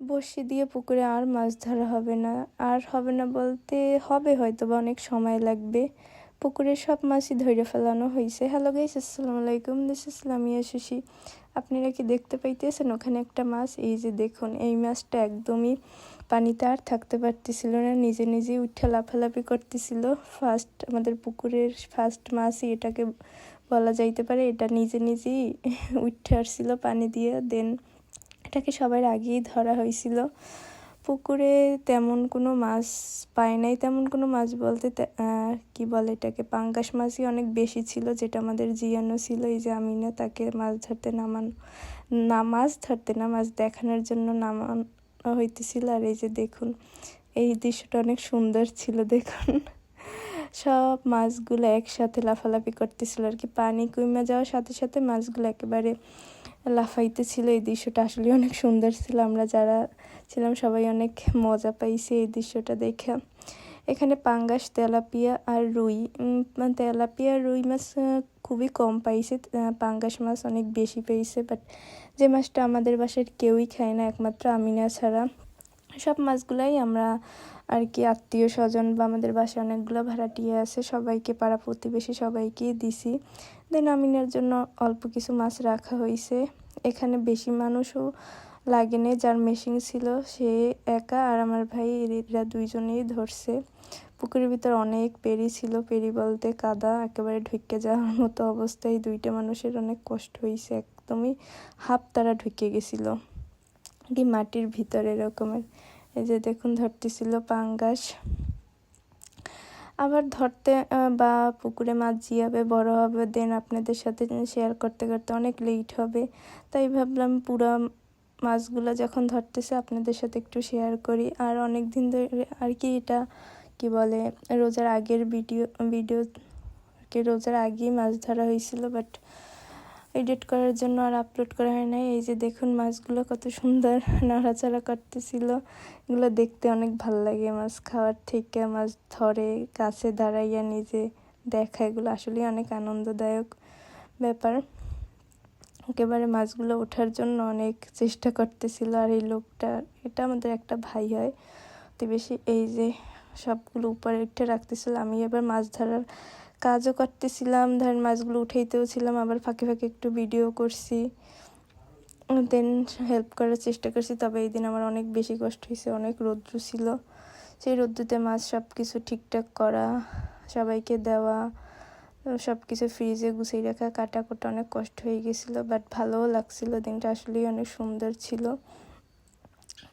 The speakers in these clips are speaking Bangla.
বড়শি দিয়ে পুকুরে আর মাছ ধরা হবে না। আর হবে না বলতে হবে হয়তো বা অনেক সময় লাগবে। পুকুরের সব মাছই ধরে ফেলানো হয়েছে হ্যালো গাইস আসসালামু আলাইকুম দিস ইসলামিয়া সুশি আপনারা কি দেখতে পাইতেছেন ওখানে একটা মাছ? এই যে দেখুন, এই মাছটা একদমই পানিতে আর থাকতে পারতেছিল না, নিজে নিজেই উঠে লাফালাফি করতেছিল। ফার্স্ট আমাদের পুকুরের ফার্স্ট মাছই এটাকে বলা যাইতে পারে, এটা নিজে নিজেই উঠে আসছিল পানি দিয়ে দেন এটাকে সবার আগেই ধরা হয়েছিল। পুকুরে তেমন কোনো মাছ পায় নাই। তেমন কোনো মাছ বলতে কি বলে এটাকে? পাঙ্গাস মাছই অনেক বেশি ছিল, যেটা আমাদের জিয়ানো ছিল। এই যে আমি না তাকে মাছ ধরতে নামানো, না, মাছ ধরতে না, মাছ দেখানোর জন্য নামানো হইতেছিল। আর এই যে দেখুন, এই দৃশ্যটা অনেক সুন্দর ছিল, দেখুন। সব মাছগুলো একসাথে লাফালাফি করতেছিল। আর কি পানি কমে যাওয়ার সাথে সাথে মাছগুলো একেবারে লাফাইতেছিল এই দৃশ্যটা আসলে অনেক সুন্দর ছিল। আমরা যারা ছিলাম সবাই অনেক মজা পাইছি এই দৃশ্যটা দেখে। এখানে পাঙ্গাস, তেলাপিয়া আর রুই। তেলাপিয়া আর রুই মাছ খুবই কম পাইছে। পাঙ্গাস মাছ অনেক বেশি পেয়েছে বাট যে মাছটা আমাদের বাসার কেউই খায় না, একমাত্র আমিনা ছাড়া। সব মাছগুলাই আমরা আর কি আত্মীয় স্বজন বা আমাদের বাসায় অনেকগুলো ভাড়াটিয়ে আছে, সবাইকে, পাড়া প্রতিবেশী সবাইকে দিছি। দেন আমিনার জন্য অল্প কিছু মাছ রাখা হয়েছে এখানে বেশি মানুষও লাগেনি, যার মেশিন ছিল সে একা আর আমার ভাই এরা দুইজনেই ধরছে। পুকুরের ভিতর অনেক পেরি ছিল পেরি বলতে কাদা, একেবারে ঢুকে যাওয়ার মতো অবস্থায় দুইটা মানুষের অনেক কষ্ট হয়েছে একদমই হাফ তারা ঢুকে গেছিল। কি মাটির ভিতরে এরকমের, এই যে দেখুন ধরতেছিল পাঙ্গাস। আবার ধরতে বা পুকুরে মাছ জিয়াবে, বড় হবে দেন আপনাদের সাথে শেয়ার করতে করতে অনেক লেট হবে। তাই ভাবলাম পুরো মাছগুলো যখন ধরতেছে আপনাদের সাথে একটু শেয়ার করি। আর অনেক দিন ধরে আর কি এটা, কি বলে, রোজার আগের ভিডিও ভিডিও রোজার আগেই মাছ ধরা হয়েছিল বাট এডিট করার জন্য আর আপলোড করা হয় নাই। এই যে দেখুন মাছগুলো কত সুন্দর নাড়াচাড়া করতেছিল। এগুলো দেখতে অনেক ভালো লাগে। মাছ খাওয়ার থেকে, মাছ ধরে কাছে দাঁড়াইয়া নিজে দেখা, এগুলো আসলেই অনেক আনন্দদায়ক ব্যাপার। একেবারে মাছগুলো ওঠার জন্য অনেক চেষ্টা করতেছিল আর এই লোকটা, এটা আমাদের একটা ভাই হয়। বেশি এই যে সবগুলো উপরে উঠে রাখতেছিল। আমি এবার মাছ ধরার কাজও করতেছিলাম, ধরেন মাছগুলো উঠাইতেও ছিলাম, আবার ফাঁকে ফাঁকে একটু ভিডিও করছি। দেন হেল্প করার চেষ্টা করছি, তবে এই দিন আমার অনেক বেশি কষ্ট হয়েছে অনেক রৌদ্র ছিল। সেই রৌদ্রতে মাছ সব কিছু ঠিকঠাক করা, সবাইকে দেওয়া সব কিছু ফ্রিজে গুছিয়ে রাখা কাটা কোটা অনেক কষ্ট হয়ে গেছিল বাট ভালোও লাগছিল, দিনটা আসলেই অনেক সুন্দর ছিল।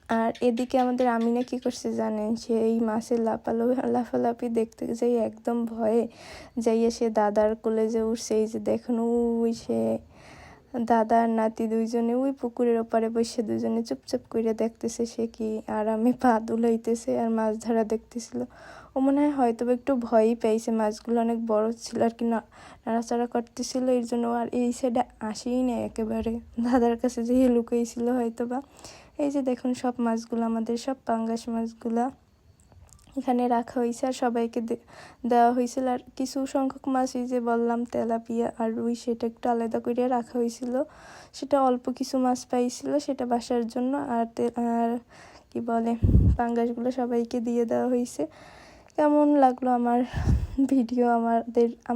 আর এদিকে আমাদের আমিনা কি করছে জানেন? সে এই মাছের লাফালো, লাফালাফি দেখতে যাই একদম ভয়ে যাইয়ে সে দাদার কোলে যে উঠছে, এই যে দেখুন, ওই সে দাদা আর নাতি দুইজনে ওই পুকুরের ওপারে বসে দুজনে চুপচাপ করে দেখতেছে সে কি আরামে পা দুলাইতেছে আর মাছ ধরা দেখতেছিল। ও মনে হয় হয়তো একটু ভয়ই পেয়েছে, মাছগুলো অনেক বড় ছিল আর কি নাড়াচাড়া করতেছিল, এর জন্য আর এই সাইডে আসেই না একেবারে। দাদার কাছে যে লুকাইছিল হয়তো বা এই যে দেখুন সব মাছগুলো, আমাদের সব পাঙ্গাস মাছগুলা এখানে রাখা হয়েছে আর সবাইকে দেওয়া হয়েছিল। আর কিছু সংখ্যক মাছ এই যে বললাম, তেলাপিয়া আর রুই, সেটা একটু আলাদা করে রাখা হয়েছিল। সেটা অল্প কিছু মাছ পাইছিল সেটা বাসার জন্য। আর আর কি বলে, পাঙ্গাসগুলো সবাইকে দিয়ে দেওয়া হয়েছে। কেমন লাগল আমার ভিডিও, আমাদের আমার